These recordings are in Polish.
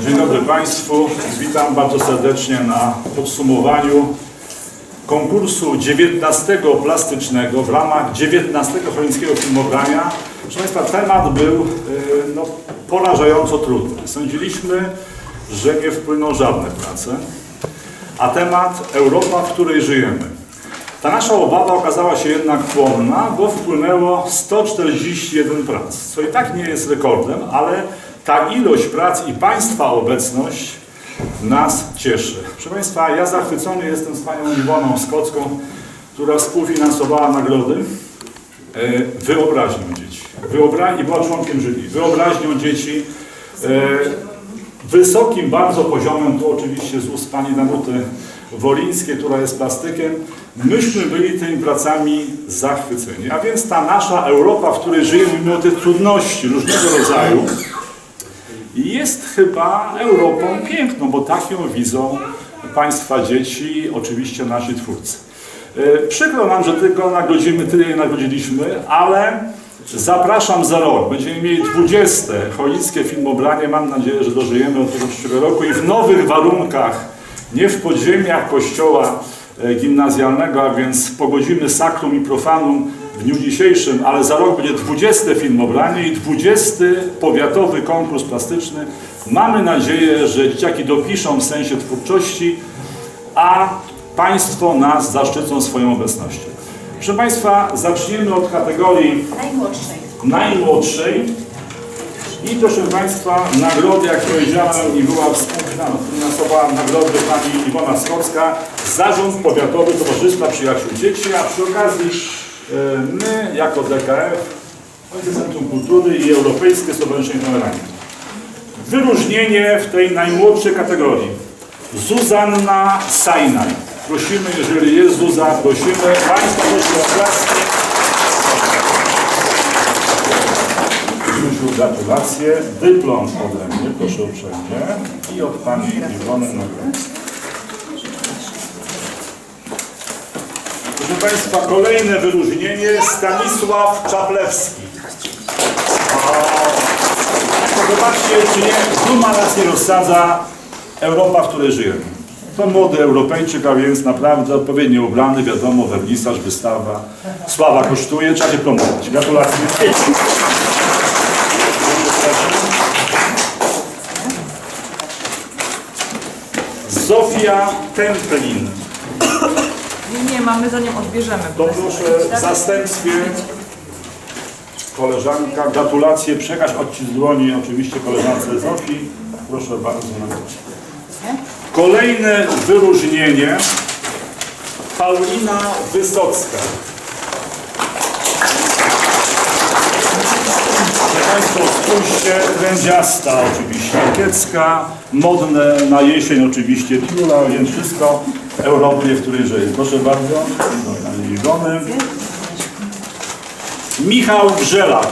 Dzień dobry Państwu. Witam bardzo serdecznie na podsumowaniu konkursu 19 plastycznego w ramach 19 Cholińskiego Filmobrania. Proszę Państwa, temat był y, no, porażająco trudny. Sądziliśmy, że nie wpłyną żadne prace, a temat Europa, w której żyjemy. Ta nasza obawa okazała się jednak płonna, bo wpłynęło 141 prac, co i tak nie jest rekordem, ale ta ilość prac i Państwa obecność nas cieszy. Proszę Państwa, ja zachwycony jestem z Panią Iwoną Skocką, która współfinansowała nagrody e, wyobraźnią dzieci. Wyobra- I była członkiem jury. Wyobraźnią dzieci, e, wysokim bardzo poziomem, tu oczywiście z ust Pani Danuty Wolińskiej, która jest plastykiem, myśmy byli tymi pracami zachwyceni. A więc ta nasza Europa, w której żyjemy mimo tych trudności różnego rodzaju, jest chyba Europą piękną, bo tak ją widzą Państwa dzieci, oczywiście nasi twórcy. E, Przykro nam, że tylko nagrodzimy tyle, nagrodziliśmy, ale zapraszam za rok. Będziemy mieli 20. Cholickie Filmobranie. Mam nadzieję, że dożyjemy do tego przyszłego roku i w nowych warunkach, nie w podziemiach kościoła e, gimnazjalnego, a więc pogodzimy sakrum i profanum w dniu dzisiejszym, ale za rok będzie 20 filmobranie i 20 powiatowy konkurs plastyczny. Mamy nadzieję, że dzieciaki dopiszą w sensie twórczości, a Państwo nas zaszczycą swoją obecnością. Proszę Państwa, zaczniemy od kategorii Najmłodszej. najmłodszej. I proszę Państwa, nagrody, jak powiedziałem, i była współfinansowała nagrody Pani Iwona Skocka, Zarząd Powiatowy Towarzystwa Przyjaciół Dzieci, a przy okazji my, jako DKF, Centrum Kultury i Europejskie Stowarzyszenie Tolerancji. Wyróżnienie w tej najmłodszej kategorii. Zuzanna Sajnaj. Prosimy, jeżeli jest Zuza, prosimy. Państwa proszę o klaski. Gratulacje. Dyplom ode mnie, proszę uprzejmie. I od Pani Iwony nagrodę. Państwa, kolejne wyróżnienie. Stanisław Czaplewski. Zobaczcie, czy nie, duma nas nie rozsadza Europa, w której żyjemy. To młody Europejczyk, a więc naprawdę odpowiednio ubrany, wiadomo, wernisaż, wystawa. Sława kosztuje, trzeba się promować. Gratulacje. Zofia Templin. Nie, mamy za nią odbierzemy. To proszę w zastępstwie koleżanka, gratulacje, przekaż odcisk dłoni oczywiście koleżance Zofii. Proszę bardzo. Kolejne wyróżnienie Paulina Wysocka. Państwo, spójrzcie, trędziasta oczywiście, kiecka, modne na jesień oczywiście piula, więc wszystko Europie, w której żyje. Proszę bardzo, Iwony. Michał Grzelak.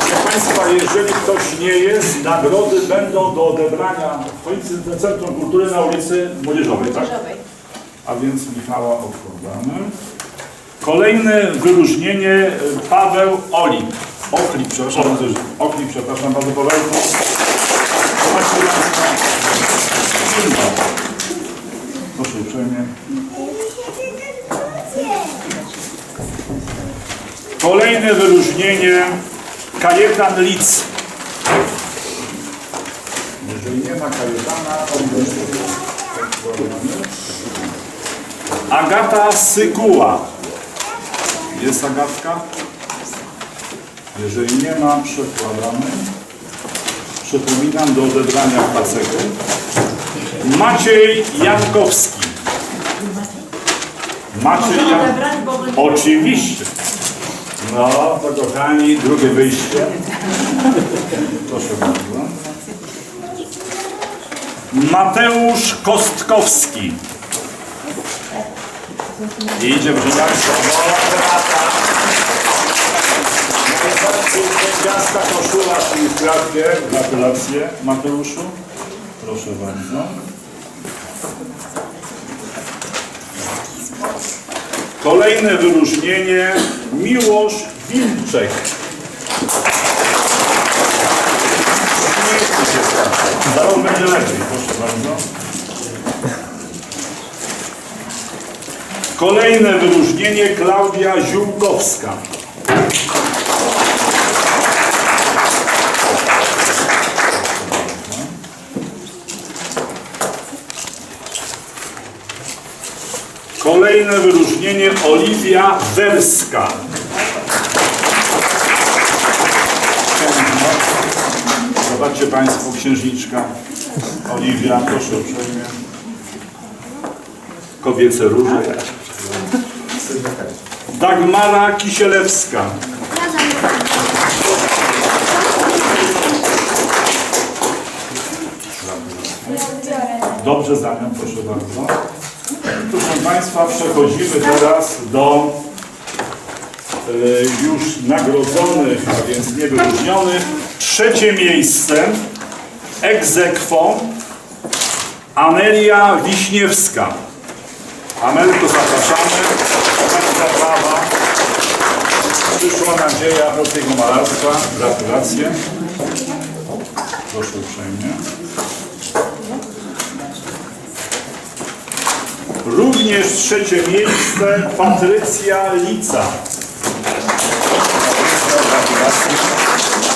Proszę Państwa, jeżeli ktoś nie jest, nagrody będą do odebrania w Policji Centrum Kultury na ulicy Młodzieżowej, tak? A więc Michała odkładamy. Kolejne wyróżnienie Paweł Oli. Ochlik, przepraszam. Ochlik, przepraszam bardzo dobry. Proszę uprzejmie. Kolejne wyróżnienie Kajetan Litz. Jeżeli nie ma Kajetana, to Agata Sykuła. Jest Agatka? Jeżeli nie ma, przekładamy. Przypominam do odebrania placetu. Maciej Jankowski. Maciej Możemy Jan... odebrać, bo będzie... Oczywiście. No, to kochani, drugie wyjście. Proszę bardzo. Mateusz Kostkowski. I idzie, proszę Piękniasta koszula, czyli w kratkę. Gratulacje, Mateuszu. Proszę bardzo. Kolejne wyróżnienie Miłosz Wilczek. Uśmiechnij się pan. Za rok będzie lepiej, proszę bardzo. Kolejne wyróżnienie Klaudia Ziółkowska. Kolejne wyróżnienie Oliwia Werska. Zobaczcie Państwo, księżniczka Oliwia, proszę uprzejmie. Kobiece róże. Dagmara Kisielewska. Dobrze, Damian, proszę bardzo. Państwa, przechodzimy teraz do e, już nagrodzonych, a więc niewyróżnionych. Trzecie miejsce aequo Amelia Wiśniewska. Amelko, zapraszamy. Bardzo brawa. Przyszła nadzieja polskiego malarstwa. Gratulacje. Proszę uprzejmie. Również trzecie miejsce Patrycja Lica. Patrycja, Gratulacje.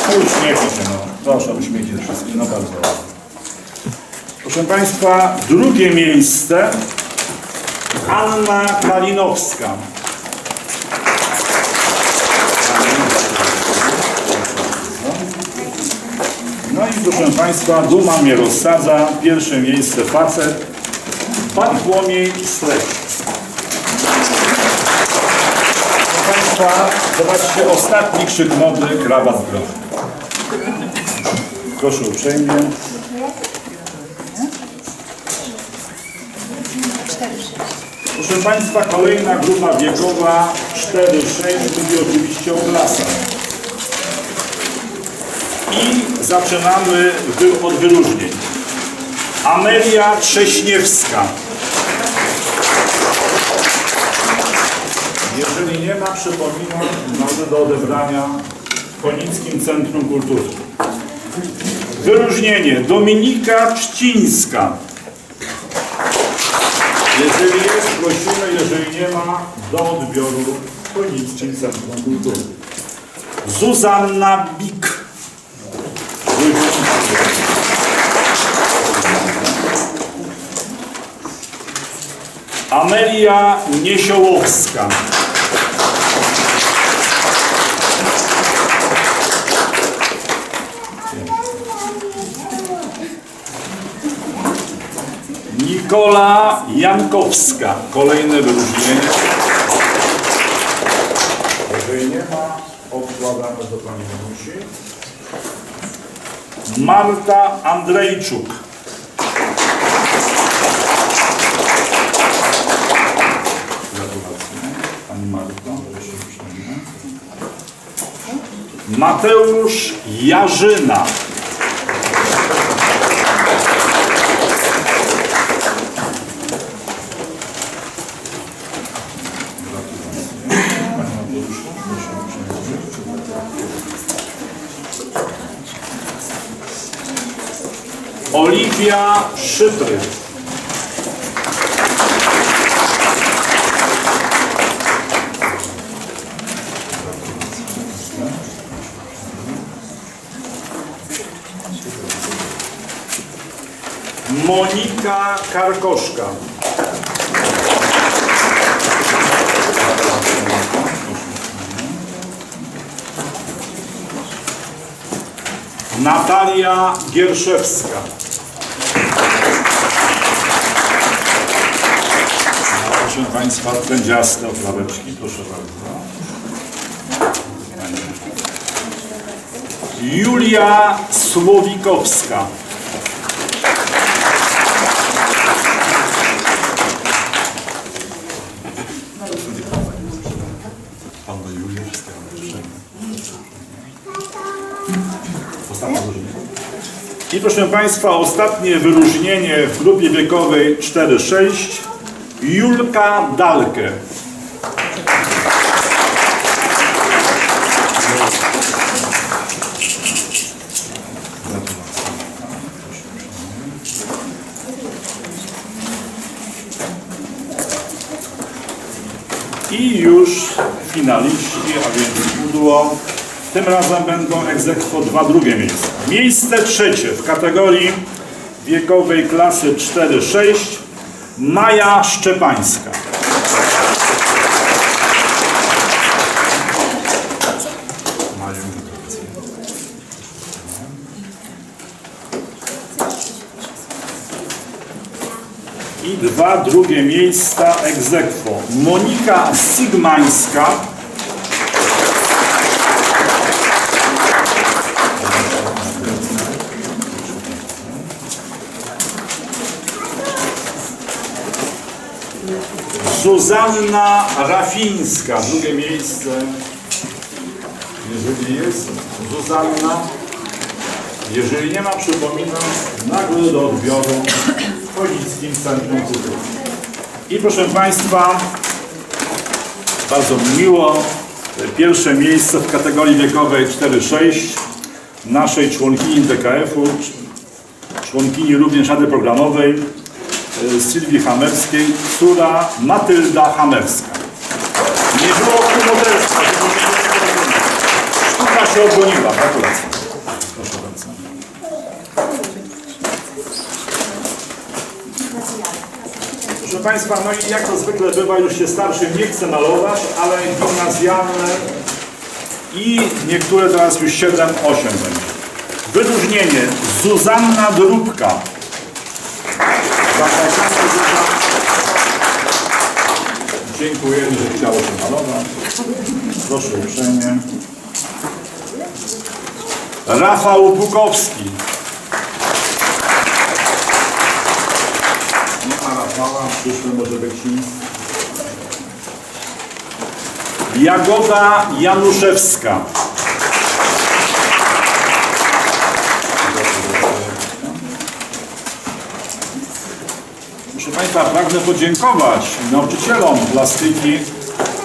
Uśmiechnij się, no. Proszę, uśmiechnij się wszystkim. No bardzo. Proszę Państwa, drugie miejsce Anna Kalinowska. No i proszę Państwa, duma mnie rozsadza. Pierwsze miejsce facet. Bartłomiej Sleć. Proszę Państwa, zobaczcie, ostatni krzyk mody, krawat w. Proszę uprzejmie. Proszę Państwa, kolejna grupa wiekowa 4-6, mówi oczywiście o klasach. I zaczynamy od wyróżnień. Amelia Trześniewska. Nie ma, przypominam, może do odebrania w Konickim Centrum Kultury. Wyróżnienie Dominika Czcińska. Jeżeli jest, prosimy, jeżeli nie ma, do odbioru w Konickim Centrum Kultury. Zuzanna Bik. Amelia Niesiołowska. Nikola Jankowska. Kolejne wyróżnienie. Jeżeli nie ma, odkładamy do pani Danusi. Marta Andrejczuk. Gratulacje. Pani uprzejmie. Mateusz Jarzyna. Oliwia Szyfry. Monika Karkoszka. Natalia Gierszewska. Państwa, pędziaste opraweczki, proszę bardzo. Julia Słowikowska. Panna Julia. I proszę Państwa, ostatnie wyróżnienie w grupie wiekowej 4-6. Julka Dalkę. I już finaliści, a więc pudło. Tym razem będą egzekwo dwa drugie miejsca. Miejsce trzecie w kategorii wiekowej klasy 4-6 Maja Szczepańska. I dwa drugie miejsca egzekwo. Monika Sigmańska. Zuzanna Rafińska, drugie miejsce. Jeżeli jest Zuzanna, jeżeli nie ma, przypominam, nagrodę do odbioru w Chojnickim Centrum Kultury. I proszę Państwa, bardzo miło, pierwsze miejsce w kategorii wiekowej 4-6 naszej członkini DKF-u, członkini również Rady Programowej Sylwii Hamerskiej, córa Matylda Hamerska. Nie było modelstwa, żeby nie było Sztuka się obroniła. Gratulacje. Proszę bardzo. Proszę Państwa, no i jak to zwykle bywa, już się starszy nie chce malować, ale gimnazjalne i niektóre teraz już 7-8 będzie. Wyróżnienie Zuzanna Drubka. Zapraszamy Zuzanna. Dziękuję, że chciało się malować. Proszę uprzejmie. Rafał Bukowski. Nie ma Rafała, przyszły może Beksiński. Jagoda Januszewska. Proszę Państwa, pragnę podziękować nauczycielom plastyki.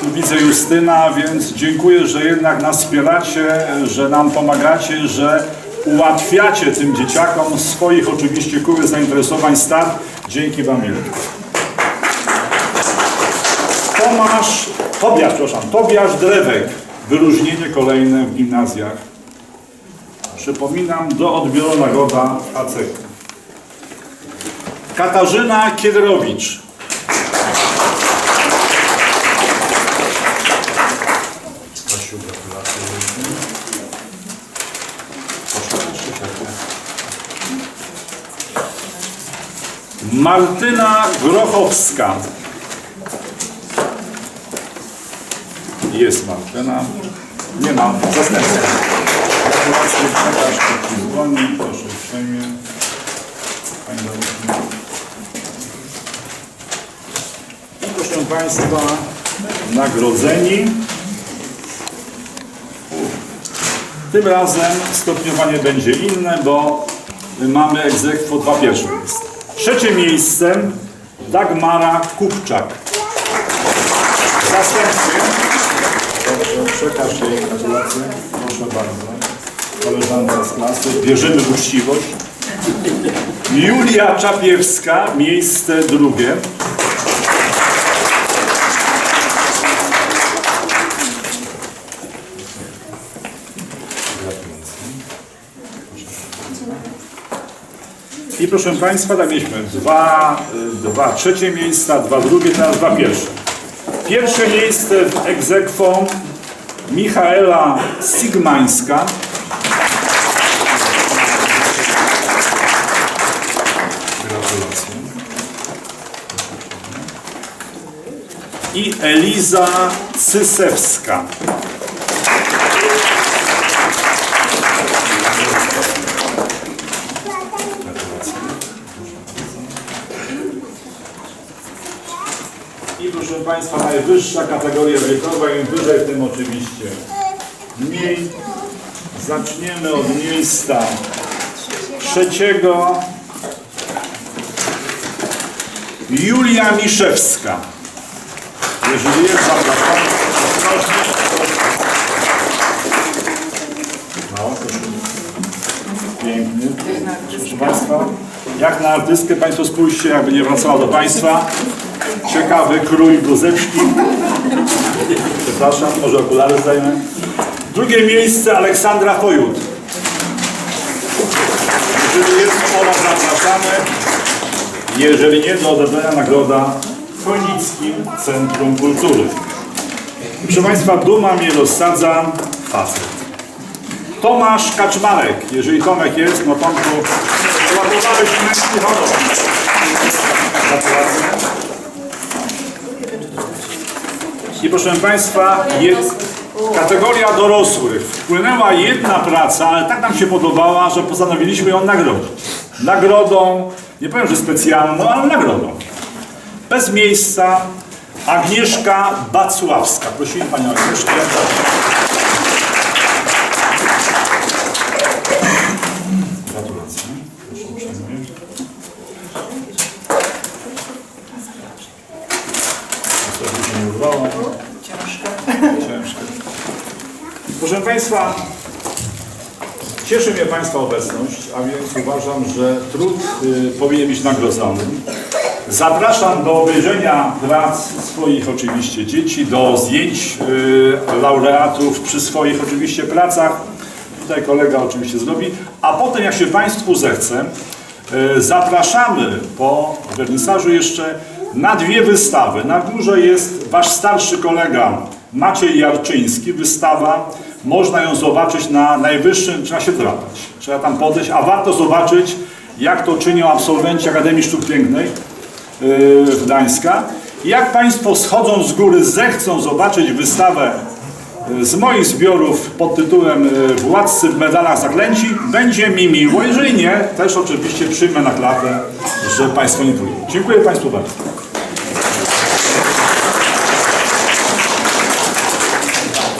Tu widzę Justyna, więc dziękuję, że jednak nas wspieracie, że nam pomagacie, że ułatwiacie tym dzieciakom swoich oczywiście kółek zainteresowań start. Dzięki Wam wielkie. Tomasz, Tobiasz, przepraszam, Tobiasz Drewek. Wyróżnienie kolejne w gimnazjach. Przypominam, do odbioru nagroda ACK. Katarzyna Kiedrowicz. Martyna Grochowska. Jest Martyna. Nie ma. Zastępca. Gratulacje. Przekaż krótki dzwoni. Proszę uprzejmie. Pani Dorothy. I proszę Państwa, nagrodzeni. Tym razem stopniowanie będzie inne, bo mamy egzekwo dwa pierwsze miejsca. Trzecie miejsce Dagmara Kupczak. Zastępcy. Dobrze, przekaż jej gratulacje. Proszę bardzo. Koleżanka z klasy. Wierzymy uczciwość. Julia Czapiewska, miejsce drugie. I proszę Państwa, tak mieliśmy dwa, dwa trzecie miejsca, dwa drugie, teraz dwa pierwsze. Pierwsze miejsce w egzekwo Michaela Sigmańska. I Eliza Cysewska. I proszę Państwa, najwyższa kategoria wiekowa, im wyżej, tym oczywiście mniej. Zaczniemy od miejsca trzeciego. Julia Miszewska. Jeżeli jest, zapraszam. No. Pięknie. Proszę Państwa, jak na artystkę Państwo spójrzcie, jakby nie wracała do Państwa. Ciekawy krój bluzeczki. Przepraszam, może okulary zdajmy. Drugie miejsce Aleksandra Pojut. Jeżeli jest ona, zapraszamy. Jeżeli nie, do odebrania nagroda w Chojnickim Centrum Kultury. Proszę Państwa, duma mnie rozsadza facet. Tomasz Kaczmarek. Jeżeli Tomek jest, no Tomku, ładowałeś męski. Proszę Państwa, jest kategoria dorosłych. Wpłynęła jedna praca, ale tak nam się podobała, że postanowiliśmy ją nagrodzić. Nagrodą, nie powiem, że specjalną, ale nagrodą. Bez miejsca Agnieszka Bacławska. Prosimy Panią Agnieszkę. Gratulacje. Proszę uprzejmie. Niestety się nie udało. Ciężko. Proszę Państwa, cieszy mnie Państwa obecność, a więc uważam, że trud y, powinien być nagrodzony. Zapraszam do obejrzenia prac swoich oczywiście dzieci, do zdjęć y, laureatów przy swoich oczywiście pracach. Tutaj kolega oczywiście zrobi. A potem jak się Państwu zechce, y, zapraszamy po wernisażu jeszcze na dwie wystawy. Na górze jest Wasz starszy kolega Maciej Jarczyński. Wystawa, można ją zobaczyć na najwyższym, trzeba się drapać. Trzeba tam podejść, a warto zobaczyć jak to czynią absolwenci Akademii Sztuk Pięknej yy, w Gdańska. Jak Państwo schodząc z góry zechcą zobaczyć wystawę yy, z moich zbiorów pod tytułem yy, Władcy w medalach zaklęci, będzie mi miło. Jeżeli nie, też oczywiście przyjmę na klatę, że Państwo nie trójką. Dziękuję Państwu bardzo.